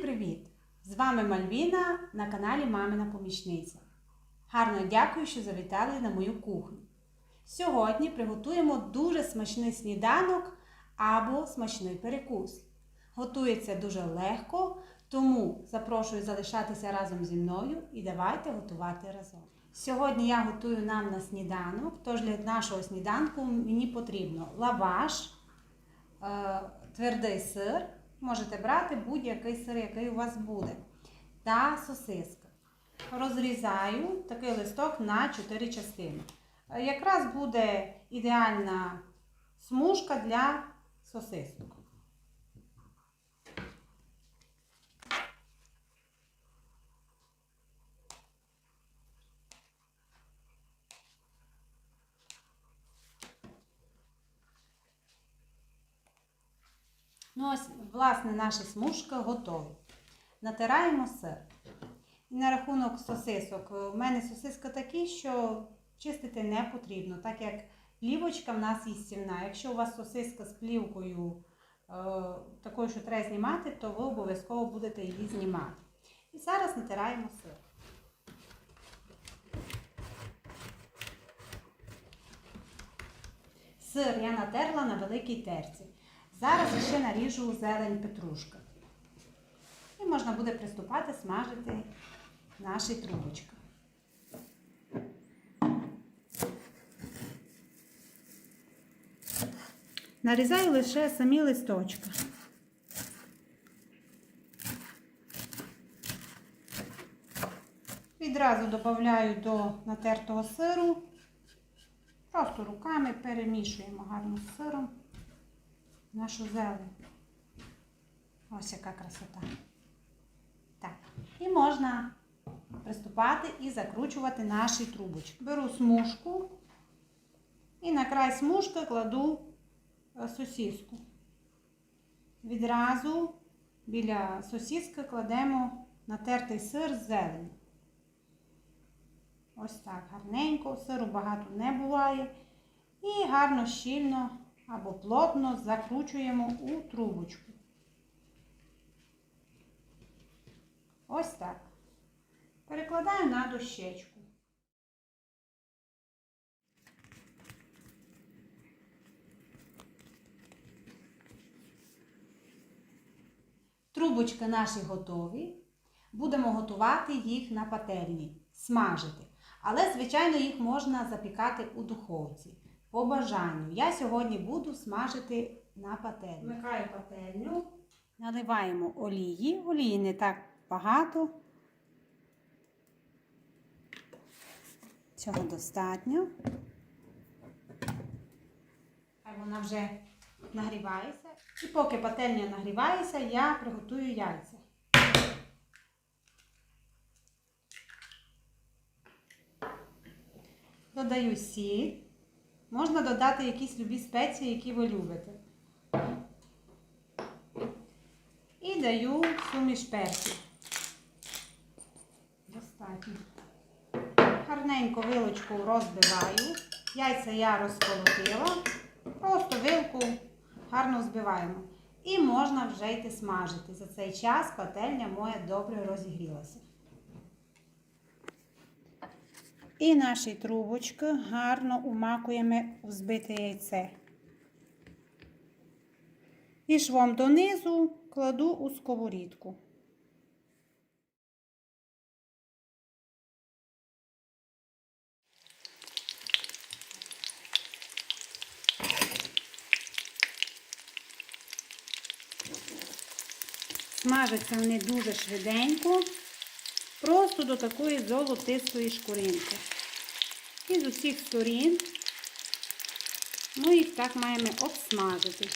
привіт! З вами Мальвіна на каналі Мамина Помічниця. Гарно дякую, що завітали на мою кухню. Сьогодні приготуємо дуже смачний сніданок або смачний перекус. Готується дуже легко, тому запрошую залишатися разом зі мною і давайте готувати разом. Сьогодні я готую нам на сніданок, тож для нашого сніданку мені потрібно лаваш, е, твердий сир, можете брати будь-який сир, який у вас буде, та сосиска. Розрізаю такий листок на 4 частини. Якраз буде ідеальна смужка для сосисок. Ну ось, власне, наші смужки готові. Натираємо сир. І на рахунок сосисок. У мене сосиска такі, що чистити не потрібно, так як плівочка в нас їстівна. Якщо у вас сосиска з плівкою е, такою, що треба знімати, то ви обов'язково будете її знімати. І зараз натираємо сир. Сир я натерла на великій терці. Зараз ще наріжу зелень петрушка. І можна буде приступати смажити наші трубочки. Нарізаю лише самі листочки. Відразу додаю до натертого сиру. Просто руками перемішуємо гарно з сиром нашу зелень. Ось яка красота. Так. І можна приступати і закручувати наші трубочки. Беру смужку і на край смужки кладу е, сосиску. Відразу біля сосиски кладемо натертий сир з зеленю. Ось так, гарненько, сиру багато не буває. І гарно щільно або плотно закручуємо у трубочку. Ось так. Перекладаю на дощечку. Трубочки наші готові. Будемо готувати їх на пательні, смажити. Але, звичайно, їх можна запікати у духовці. По бажанню. Я сьогодні буду смажити на пательні. Вмикаю пательню. Наливаємо олії. Олії не так багато. Цього достатньо. Хай вона вже нагрівається. І поки пательня нагрівається, я приготую яйця. Додаю сіль. Можна додати якісь любі спеції, які ви любите. І даю суміш перців. Достатньо. Гарненько вилочку розбиваю. Яйця я розколотила. Просто вилку гарно збиваємо. І можна вже йти смажити. За цей час пательня моя добре розігрілася. І наші трубочки гарно умакуємо в збите яйце. І швом донизу кладу у сковорідку. Смажаться вони дуже швиденько, просто до такої золотистої шкуринки. І з усіх сторін ми їх так маємо обсмажити.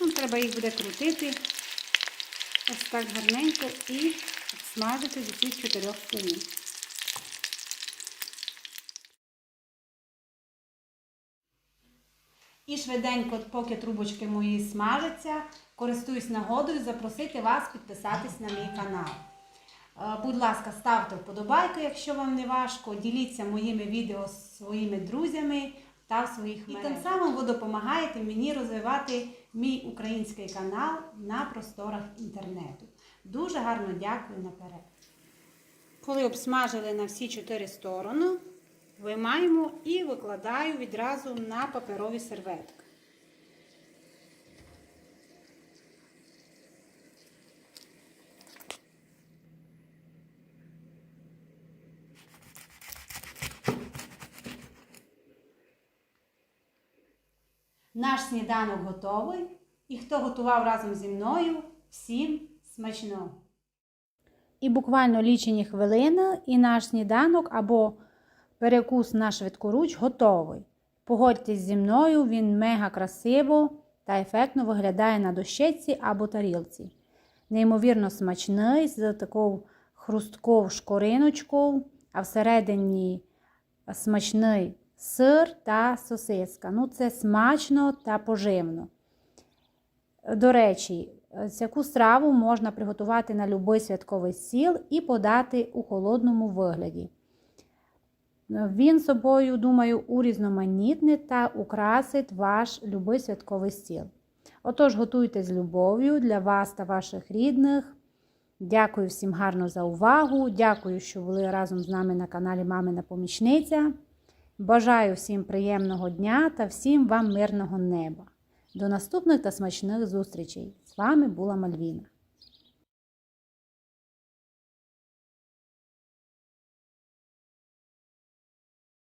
Нам треба їх буде крутити ось так гарненько і обсмажити з усіх чотирьох сторін. І швиденько, поки трубочки мої смажаться, користуюсь нагодою запросити вас підписатись на мій канал. Е, Будь ласка, ставте вподобайку, якщо вам не важко. Діліться моїми відео з своїми друзями та в своїх мережах. І тим самим ви допомагаєте мені розвивати мій український канал на просторах інтернету. Дуже гарно дякую наперед. Коли обсмажили на всі чотири сторони, виймаємо і викладаю відразу на паперові серветки. Наш сніданок готовий. І хто готував разом зі мною, всім смачного! І буквально лічені хвилини, і наш сніданок або перекус на швидкоруч готовий. Погодьтесь зі мною, він мега красиво та ефектно виглядає на дощечці або тарілці. Неймовірно смачний, з такою хрусткою шкориночкою, а всередині смачний сир та сосиска. Ну, це смачно та поживно. До речі, цю страву можна приготувати на будь-який святковий стіл і подати у холодному вигляді. Він собою, думаю, урізноманітнить та украсить ваш любий святковий стіл. Отож, готуйте з любов'ю для вас та ваших рідних. Дякую всім гарно за увагу. Дякую, що були разом з нами на каналі Мамина Помічниця. Бажаю всім приємного дня та всім вам мирного неба. До наступних та смачних зустрічей! З вами була Мальвіна.